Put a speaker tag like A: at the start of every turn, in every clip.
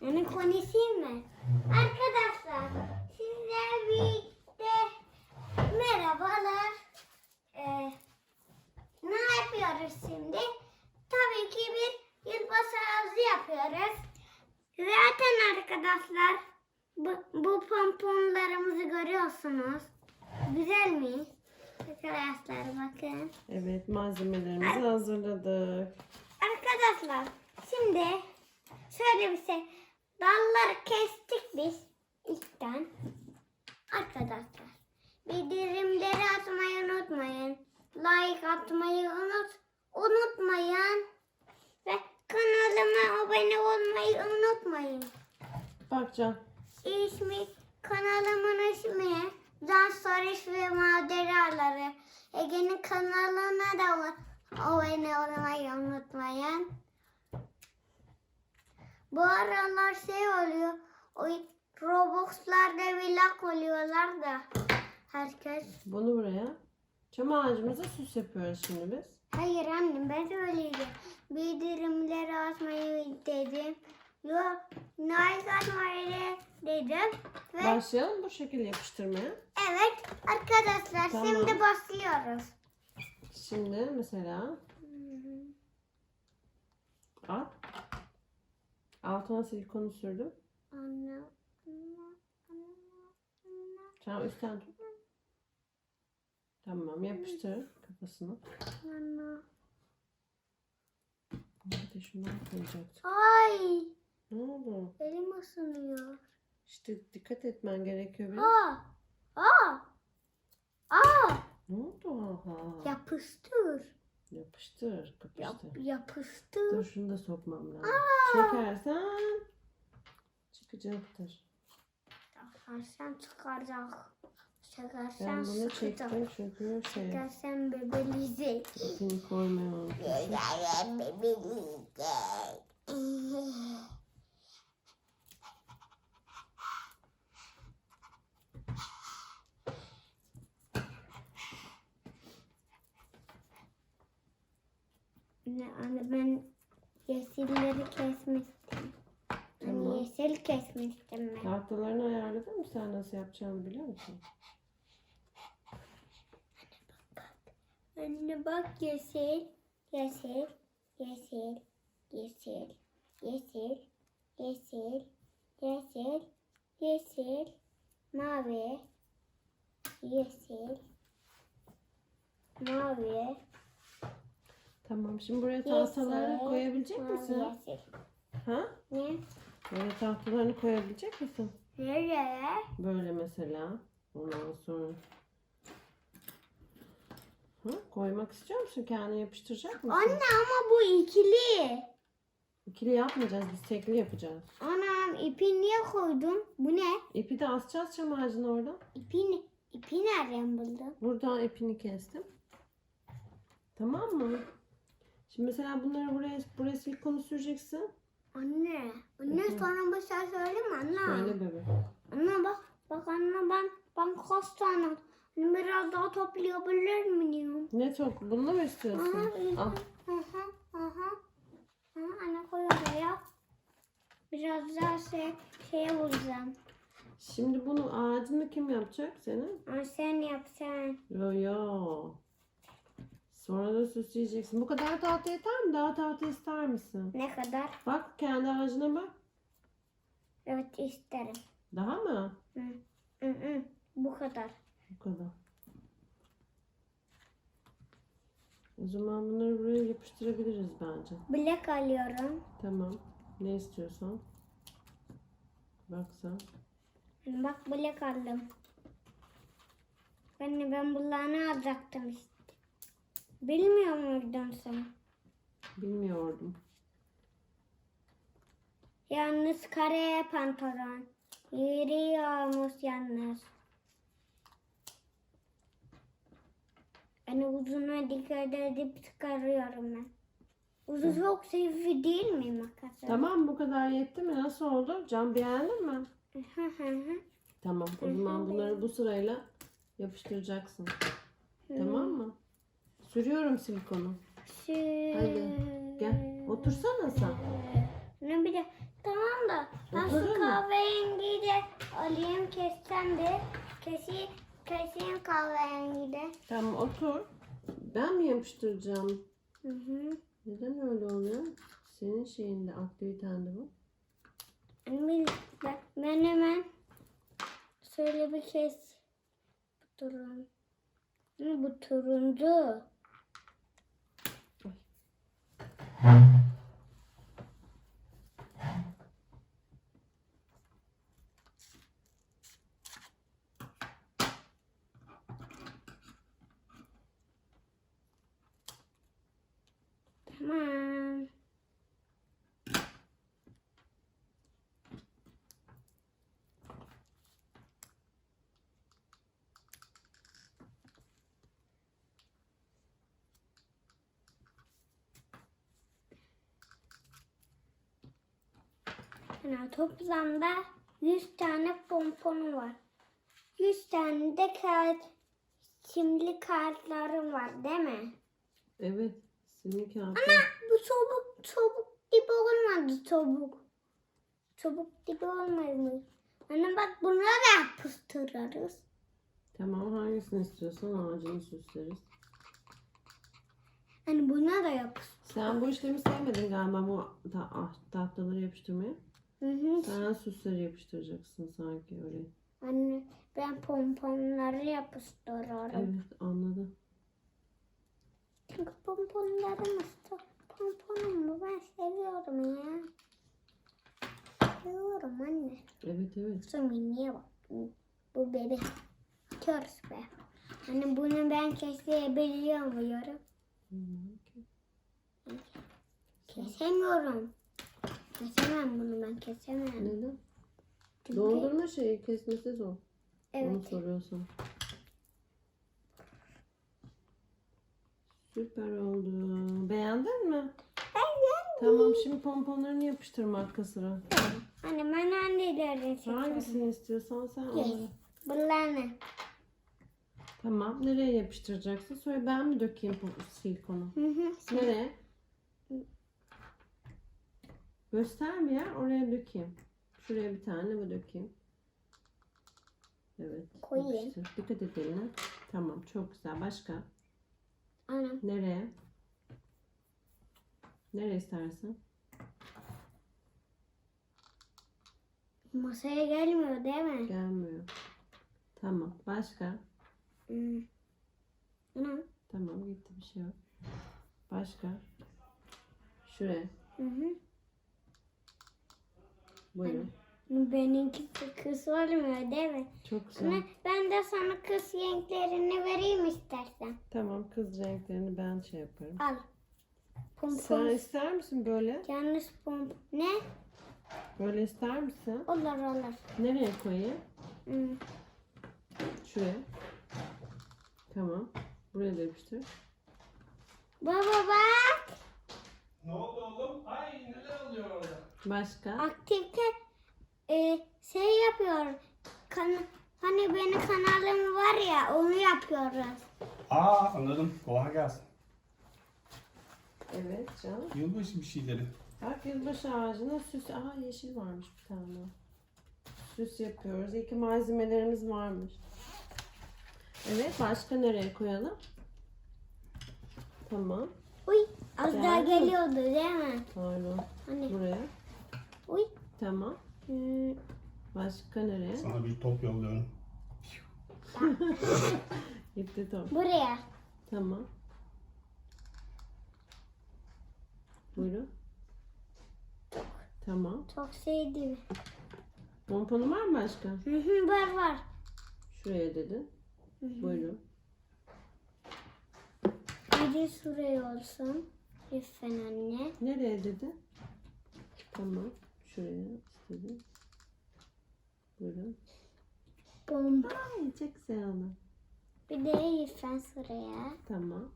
A: Yani konuşayım mı? Arkadaşlar sizler birlikte merhabalar. Ee, ne yapıyoruz şimdi? Tabii ki bir yılbaşı ağzı yapıyoruz. Zaten arkadaşlar bu, bu pomponlarımızı görüyorsunuz. Güzel mi? Arkadaşlar bakın.
B: Evet malzemelerimizi hazırladık.
A: Arkadaşlar şimdi şöyle bir şey. Dalları kestik biz ilkten. Arkadaşlar bildirimleri atmayı unutmayın. Like atmayı unut unutmayın. Ve kanalıma abone olmayı unutmayın.
B: Bakcan.
A: İsmi kanalımın ismi Can Soruş ve Maceraları. Ege'nin kanalına da abone olmayı unutmayın. Bu aralar şey oluyor. O Robux'larda vlog oluyorlar da. Herkes.
B: Bunu buraya. Çam ağacımıza süs yapıyoruz şimdi biz.
A: Hayır annem ben söyleyeceğim. Bildirimleri atmayı dedim. Yok like atmayı dedim. Ve
B: Başlayalım bu şekilde yapıştırmaya.
A: evet arkadaşlar
B: Tamam.
A: şimdi başlıyoruz.
B: Şimdi mesela al. Altına silikonu sürdüm.
A: Anne.
B: Sen üstten tut. Tamam yapıştır kafasını.
A: Anne.
B: Bir de şundan koyacaktım.
A: Ay
B: Ne oldu?
A: elim ısınıyor.
B: İşte dikkat etmen gerekiyor biraz.
A: Aa. Aa. Aa.
B: Ne oldu? Aha.
A: Yapıştır.
B: Yapıştır.
A: Yap,
B: Kapıştır.
A: yapıştır.
B: Dur şunu da sokmam lazım. Çekersen çıkacaktır.
A: Takarsan çıkacak. Çekersen
B: Ben bunu
A: çıkacak.
B: çektim çünkü şey
A: Çekersen bebeleyecek.
B: ipini koymayı unutmuşum.
A: Anne ben yeşilleri kesmiştim.
B: Tamam.
A: Ben yeşil kesmiştim ben.
B: Tahtalarını ayarladın mı sen nasıl yapacağını biliyor musun?
A: Anne bak yeşil, yeşil, yeşil, yeşil, yeşil, yeşil, yeşil, yeşil, mavi, yeşil, mavi,
B: Tamam şimdi buraya tahtalarını
A: Yeşil,
B: koyabilecek misin? Ha?
A: Ne?
B: Buraya tahtalarını koyabilecek misin?
A: Nereye?
B: Böyle mesela. Ondan sonra. Ha? Koymak istiyor musun? Kendine yapıştıracak mısın?
A: Anne ama bu ikili.
B: İkili yapmayacağız. Biz tekli yapacağız.
A: Anam ipi niye koydun? Bu ne?
B: İpi de asacağız çam ağacına oradan.
A: İpi, ipi nereden buldun?
B: Buradan ipini kestim. Tamam mı? Şimdi mesela bunları buraya buraya silikonu süreceksin.
A: Anne, anne
B: Hı.
A: sana bir şey söyleyeyim mi anne?
B: Söyle bebe.
A: Anne bak, bak anne ben, ben kaç tane biraz daha toplayabilir miyim?
B: Ne çok? Bunu mu istiyorsun?
A: Aha,
B: Al.
A: aha, aha. Aha, anne koy oraya. Biraz daha şey, şeye vuracağım.
B: Şimdi bunu ağacını kim yapacak senin?
A: Ama sen yap sen.
B: Yo yo. Sonra da süsleyeceksin. Bu kadar tahta yeter mi? Daha tahta ister misin?
A: Ne kadar?
B: Bak kendi ağacına bak.
A: Evet isterim.
B: Daha mı?
A: Hı. Hı hı. Bu kadar.
B: Bu kadar. O zaman bunları buraya yapıştırabiliriz bence.
A: Bilek alıyorum.
B: Tamam. Ne istiyorsan. Bak sen.
A: Bak bilek aldım. Ben ben bunları alacaktım işte. Bilmiyor muydun sen?
B: Bilmiyordum.
A: Yalnız kare pantolon. Yürüyormuş yalnız. Yani uzuna dikkat edip çıkarıyorum ben. Uzun çok seviyor değil mi makası?
B: Tamam bu kadar yetti mi? Nasıl oldu? Can beğendin mi?
A: Hı hı hı.
B: Tamam. O zaman bunları bu sırayla yapıştıracaksın. Tamam mı? Sürüyorum silikonu.
A: Şu-
B: Hadi, Gel. Otursana sen.
A: Ne de tamam da Ben şu
B: Oturur mu?
A: kahverengiyi de alayım kessem de. Keseyim, keseyim kahverengiyi de.
B: Tamam otur. Ben mi yapıştıracağım?
A: Hı hı.
B: Neden öyle oluyor? Senin şeyinde aktivitende bu.
A: Ben, ben, ben hemen şöyle bir kes. Bu turun. Bu turuncu. Tamam. Yani toplamda 100 tane pomponu var. 100 tane de kağıt, simli kartlarım var değil mi?
B: Evet. Senin kağıtın.
A: Bu çabuk çabuk gibi olmadı çabuk. Çabuk gibi olmadı mı? Anne bak buna da yapıştırırız.
B: Tamam hangisini istiyorsan ağacını süsleriz.
A: Hani buna da yapıştır.
B: Sen bu işlemi sevmedin galiba bu ta- ah, tahtaları yapıştırmayı.
A: Hı hı.
B: Sen süsleri yapıştıracaksın sanki öyle.
A: Anne ben pomponları yapıştırıyorum.
B: Evet anladım.
A: Çünkü pomponlarım ıslak. Pomponumu ben seviyorum ya. Seviyorum anne.
B: Evet evet.
A: Şu miniye bak. Bu, bebek. Körüz be. Anne bunu ben kesebiliyor muyum? Kesemiyorum. Kesemem bunu ben kesemem.
B: Neden?
A: Çünkü-
B: Dondurma şeyi kesmesi zor. Onu
A: Evet.
B: soruyorsan. Süper oldu. Beğendin mi?
A: Evet.
B: Tamam şimdi pomponlarını yapıştırma arka sıra.
A: Anne ben annelerini seviyorum.
B: Hangisini istiyorsan sen
A: Yes.
B: onları.
A: Bunlar ne?
B: Tamam. Nereye yapıştıracaksın? Sonra ben mi dökeyim silikonu?
A: Hı hı.
B: Nereye? Göster bir yer. Oraya dökeyim. Şuraya bir tane bu dökeyim. Evet.
A: Koyayım.
B: yapıştır. Dikkat et eline. Tamam. Çok güzel. Başka?
A: Anam.
B: Nereye? Nereye istersen?
A: Masaya gelmiyor değil mi?
B: Gelmiyor. Tamam. Başka?
A: Hmm. Anam.
B: Tamam. Gitti bir şey yok. Başka? Şuraya.
A: Hı hı.
B: Buyurun.
A: Benimki kız olmuyor değil mi?
B: Çok güzel.
A: Anne ben de sana kız renklerini vereyim istersen.
B: Tamam. Kız renklerini ben şey yaparım.
A: Al. Pompon.
B: Sen ister misin böyle?
A: Yalnız pomp. Ne?
B: Böyle ister misin?
A: Olur olur.
B: Nereye koyayım?
A: Hmm.
B: Şuraya. Tamam. Buraya da yapıştır.
A: Baba bak.
C: Ne oldu oğlum? Ay neler oluyor orada?
B: Başka?
A: Aktivite e, şey yapıyor. Kan, hani benim kanalım var ya onu yapıyoruz.
C: Aa anladım. Kolay gelsin.
B: Evet canım.
C: Yılbaşı bir şeyleri.
B: Bak yılbaşı ağacına süs. Aa yeşil varmış bir tane. Süs yapıyoruz. İyi ki malzemelerimiz varmış. Evet başka nereye koyalım? Tamam.
A: Uy az daha
B: Geldi mi?
A: geliyordu değil mi?
B: Pardon.
A: Hani
B: Buraya.
A: Uy.
B: Tamam.
A: Hmm,
B: Başka nereye?
C: Sana bir top yolluyorum.
B: Gitti top.
A: buraya.
B: Tamam. Buyurun. Tamam.
A: Çok sevdim.
B: Pomponu var mı başka?
A: Hı hı, var var.
B: Şuraya dedin.
A: Hı hı.
B: Buyurun.
A: Biri şuraya olsun. Lütfen anne.
B: Nereye dedin? Tamam. Şuraya istedim. Buyurun.
A: Bomba.
B: Ay çok güzel oldu.
A: Bir de lütfen şuraya.
B: Tamam.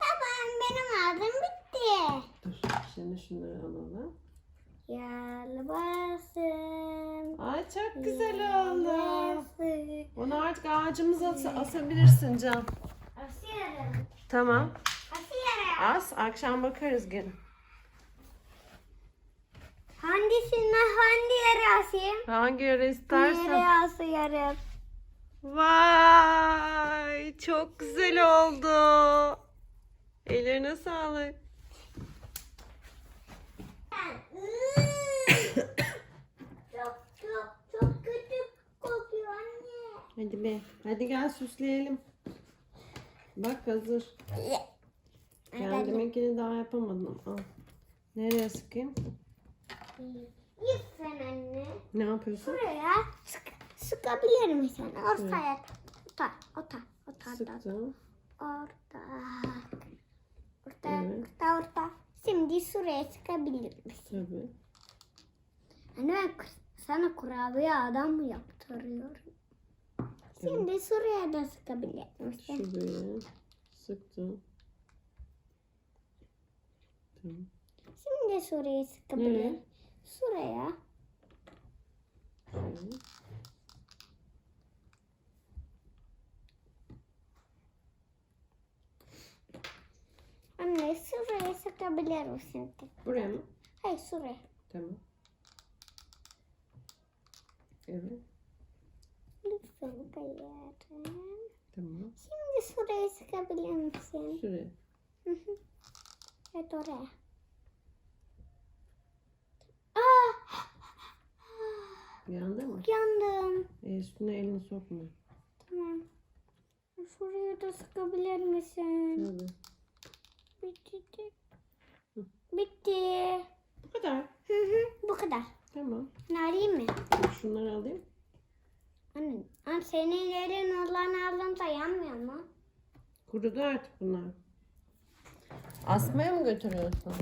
A: Babam benim aldım bitti.
B: Dur. Şimdi şunları alalım.
A: Yalvarsın.
B: Ay çok güzel oldu. Onu artık ağacımıza as- asabilirsin Can.
A: Asıyorum.
B: Tamam. As akşam bakarız gene.
A: Hangisine hangi yere asayım?
B: Hangi yere istersen.
A: asıyorum?
B: Vay çok güzel oldu. Ellerine sağlık.
A: çok çok çok kötü kokuyor anne.
B: Hadi be. Hadi gel süsleyelim. Bak hazır. Kendiminkini daha yapamadım. Al. Nereye sıkayım?
A: Lütfen anne.
B: Ne yapıyorsun?
A: Buraya sık, sıkabilir misin? Ortaya. Orta, orta, orta, orta.
B: Sıktım.
A: Orta. Orta,
B: Evet.
A: orta, orta. Şimdi şuraya sıkabilir misin?
B: Tabii.
A: Anne ben sana kurabiye adam mı yaptırıyorum? Şimdi şuraya da sıkabilir misin?
B: Şuraya sıktım. Tamam.
A: Şimdi şuraya sıkabilir. Şuraya.
B: Şöyle.
A: Anne şuraya sıkabilir misin?
B: Buraya mı?
A: Hayır şuraya.
B: Tamam. Evet.
A: Lütfen kayarım.
B: Tamam.
A: Şimdi şuraya sıkabilir misin?
B: Şuraya.
A: Evet oraya. Aa!
B: Yandı mı?
A: Yandım.
B: E, üstüne elini sokma.
A: Tamam. Şuraya da sıkabilir misin?
B: Tabii.
A: Bitti. Bitti.
B: Bu kadar.
A: Hı hı, bu kadar.
B: Tamam.
A: Ne alayım mı?
B: Şunları alayım.
A: Anne, anne senin elin olan aldığında yanmıyor mu?
B: Kurudu artık bunlar. Asmaya mı götürüyorsun?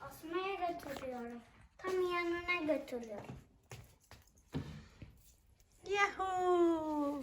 A: Asmaya götürüyorum. Tam yanına götürüyorum.
B: Yahoo!